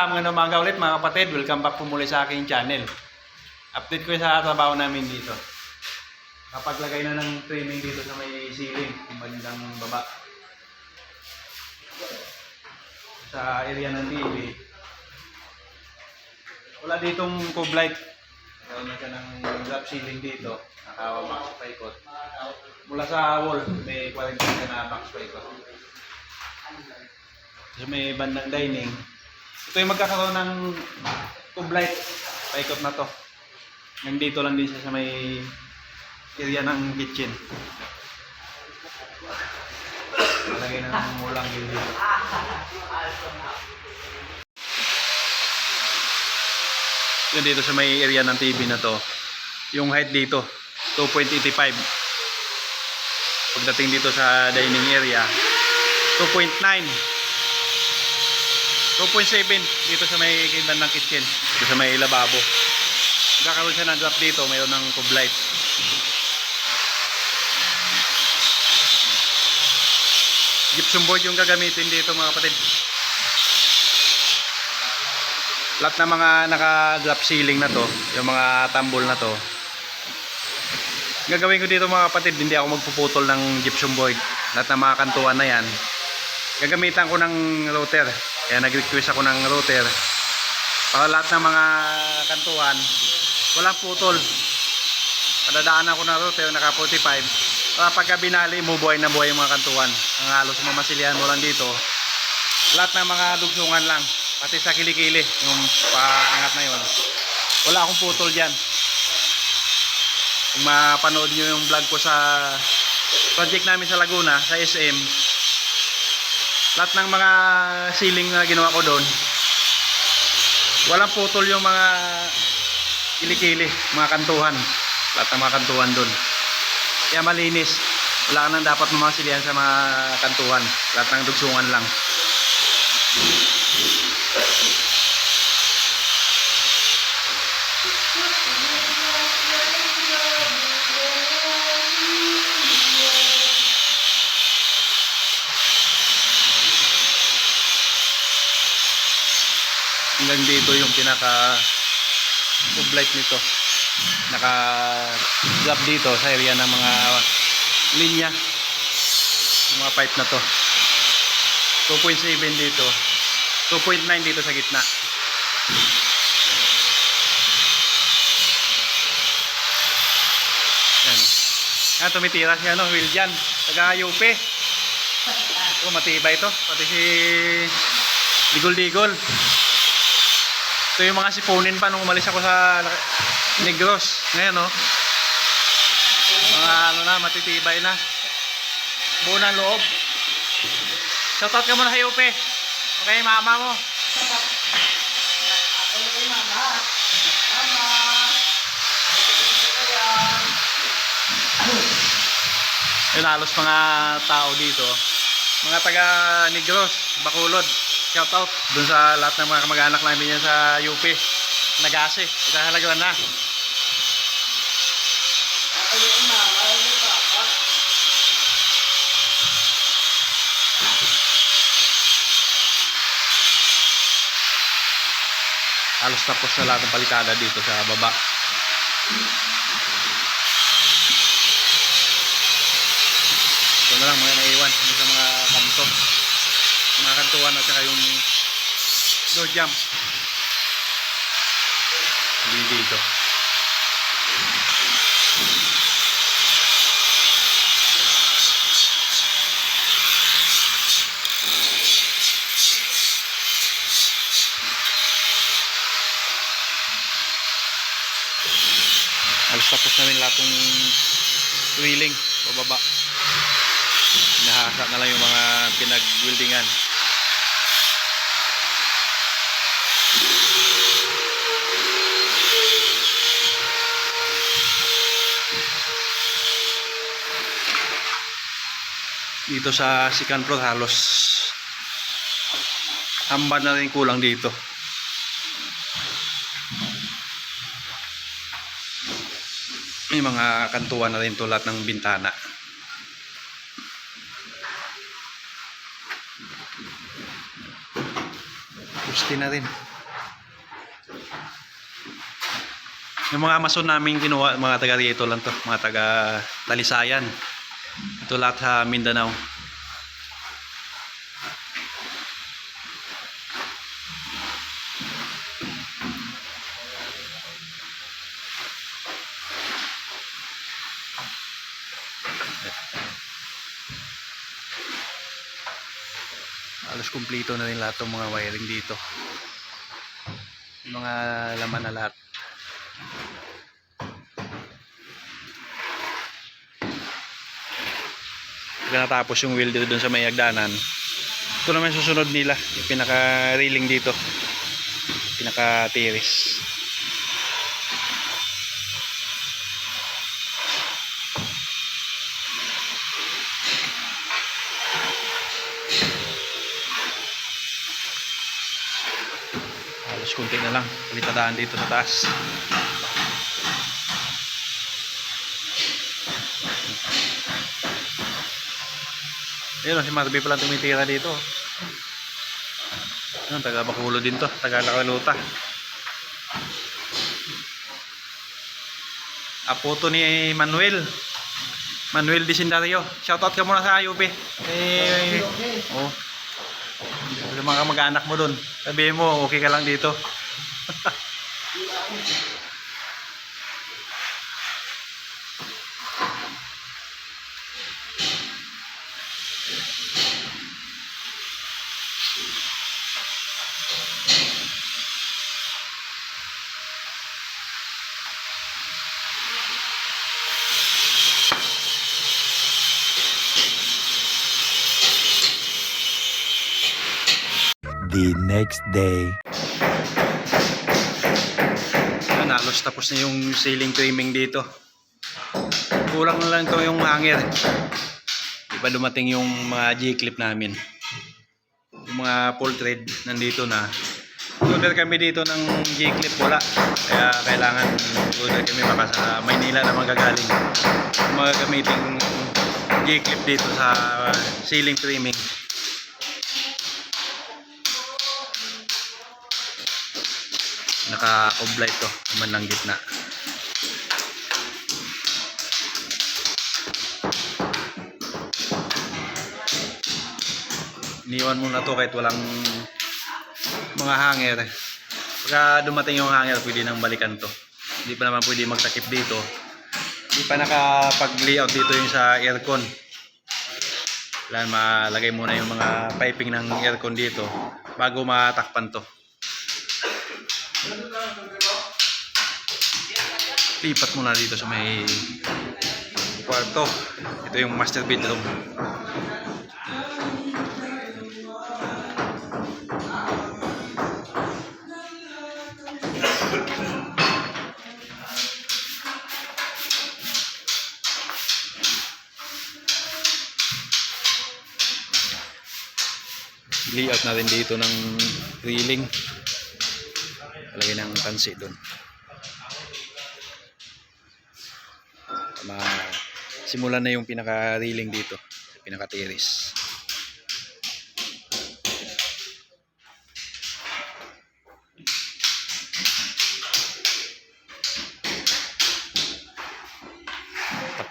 Na, mga umaga ulit mga kapatid. Welcome back po muli sa aking channel. Update ko sa trabaho namin dito. Kapaglagay na ng trimming dito sa may ceiling, yung bandang baba. Sa area ng TV. Wala ditong cove light. Meron na siya ng drop ceiling dito. Naka-box pa ikot. Mula sa wall, may 40 siya na box pa ikot. So may bandang dining. Ito yung magkakaroon ng tube light. Paikot na to. Nandito lang din siya sa may area ng kitchen. Malagay na ng ulang yun dito. Yun sa may area ng TV na to. Yung height dito, 2.85. Pagdating dito sa dining area, 2.9. 2.7 dito sa may kindan ng kitchen. Dito sa may lababo. Magkakaroon siya ng drop dito, mayroon ng cove light. Gypsum board yung gagamitin dito mga kapatid. Lahat ng mga naka-drop ceiling na to, yung mga tambol na to, gagawin ko dito mga kapatid, hindi ako magpuputol ng gypsum board. Lahat ng mga kantuan na yan, gagamitan ko ng router. Kaya nag-request ako ng router. Para lahat ng mga kantuan, walang putol. Padadaan ako ng router, naka 45. Para pagka binali, mubuhay na buhay yung mga kantuan. Ang halos mamasilihan mo lang dito. Lahat ng mga dugsungan lang. Pati sa kilikili, yung paangat na yon. Wala akong putol dyan. Kung mapanood nyo yung vlog ko sa project namin sa Laguna, sa SM, lahat ng mga ceiling na ginawa ko doon walang putol yung mga kilikili mga kantuhan. Lahat ng mga kantuhan doon. Kaya malinis. Wala ka nang dapat mamasilihan sa mga kantuhan. Lahat ng dugsungan lang hanggang dito yung pinaka tube light nito? Naka drop dito sa area ng mga linya. Mga pipe na to. 2.7 dito. 2.9 dito sa gitna. Yan. Yan tumitira siya no wheel dyan taga yupe oh, matibay to. Pati si digol-digol ito yung mga sipunin pa nung umalis ako sa Negros. Ngayon, no? Mga ano na, matitibay na. Buo ng loob. Shoutout ka muna kay Upe. Okay, mama mo. Yun, halos mga tao dito. Mga taga Negros, Bacolod. Shoutout dun sa lahat ng mga kamag-anak namin yan sa UP. Nagasi, ikahalagawan na. Halos tapos na lahat ng palikada dito sa baba. Ito na lang mga naiwan sa mga kanto mga kantuan at saka yung door jump hindi dito. Halos tapos namin lahat ng wheeling pababa. Nahasa na lang yung mga pinag-buildingan dito sa second floor halos hamba na rin kulang dito may mga kantuan na rin to ng bintana Gusti na rin. Yung mga mason namin kinuha, mga taga rito lang to, mga taga Talisayan. Ito sa Mindanao. Halos kumpleto na rin lahat ng mga wiring dito. Mga laman na lahat. Natapos yung wheel dito dun sa may hagdanan, ito naman susunod nila. Yung pinaka-railing dito. Pinaka-tiris. Halos kunti na lang. Palitadaan dito sa taas. Ayun, oh, si Marby pala tumitira dito. Ayun, taga Bakulo din to. Taga Lakaluta. Apo to ni Manuel. Manuel Dicendario. Shoutout ka muna sa IUP. Eh, oh. Sa mga mag-anak mo doon. Sabihin mo, okay ka lang dito. Next day. Yan, halos tapos na yung ceiling trimming dito. Kulang na lang to yung hanger. Di ba dumating yung mga G-clip namin. Yung mga full thread nandito na. Order kami dito ng G-clip wala. Kaya kailangan order kami baka sa Maynila na magagaling. Yung mga gamiting G-clip dito sa ceiling trimming. Naka-oblight to naman ng gitna. Iniwan muna to kahit walang mga hanger. Pagka dumating yung hanger, pwede nang balikan to. Hindi pa naman pwede magtakip dito. Hindi pa nakapag-layout dito yung sa aircon. Kailangan malagay muna yung mga piping ng aircon dito bago matakpan to. Lipat muna dito sa may kwarto. Ito yung master bedroom. Layout na rin dito ng railing. Lagay ng pansi doon. ma simulan na yung pinaka railing dito. Pinaka terrace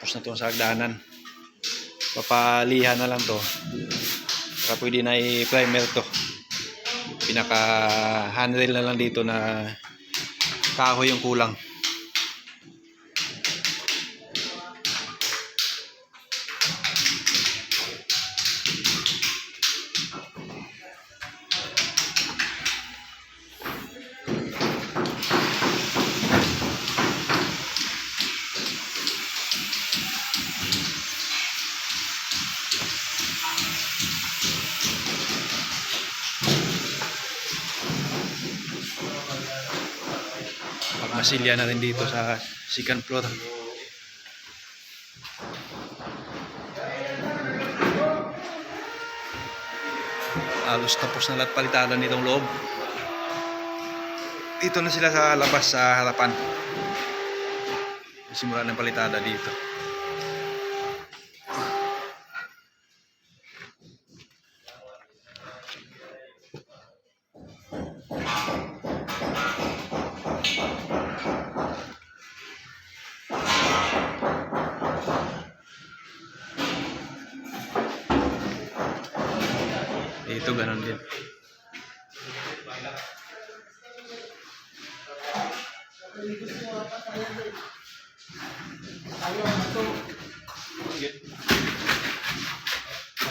tapos na to sa hagdanan. Papalihan na lang to. Para pwede na i-primer to pinaka handrail na lang dito na kahoy yung kulang Pagmasilya na rin dito sa second floor. Halos tapos na lahat palitalan nitong loob. Dito na sila sa labas sa harapan. Simula ng palitada dito. Dito ganun din.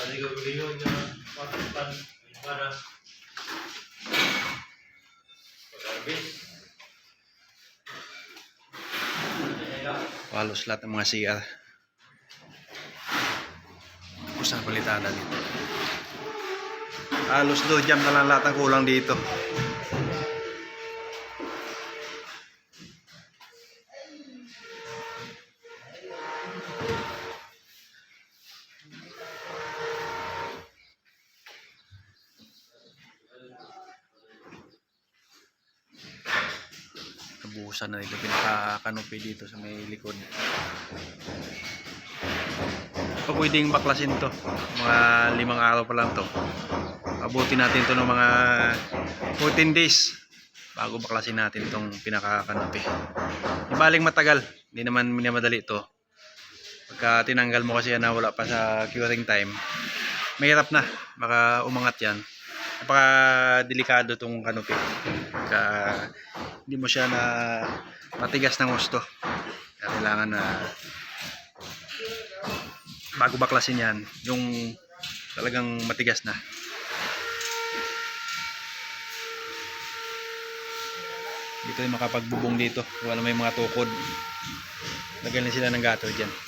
Ligaw-ligaw niya, patutan, para pag-arbis. Halos lahat ng mga CR. Kusang palitada dito. Halos do jam na lang lahat ang kulang dito. Nabuhusan na nito pinaka-canopy dito sa may likod. Pa pwedeng baklasin to. Mga limang araw pa lang to. Abuti natin to ng mga 14 days bago baklasin natin itong pinaka-canopy. Di baling matagal. Hindi naman minamadali to. Pagka tinanggal mo kasi na wala pa sa curing time, mahirap na. Baka umangat yan. Napaka delikado tong canopy. Pagka hindi mo siya na matigas ng gusto. Kailangan na bago baklasin yan, yung talagang matigas na. Dito yung makapagbubong dito. Kung ano may mga tukod. Lagyan na sila ng gato dyan.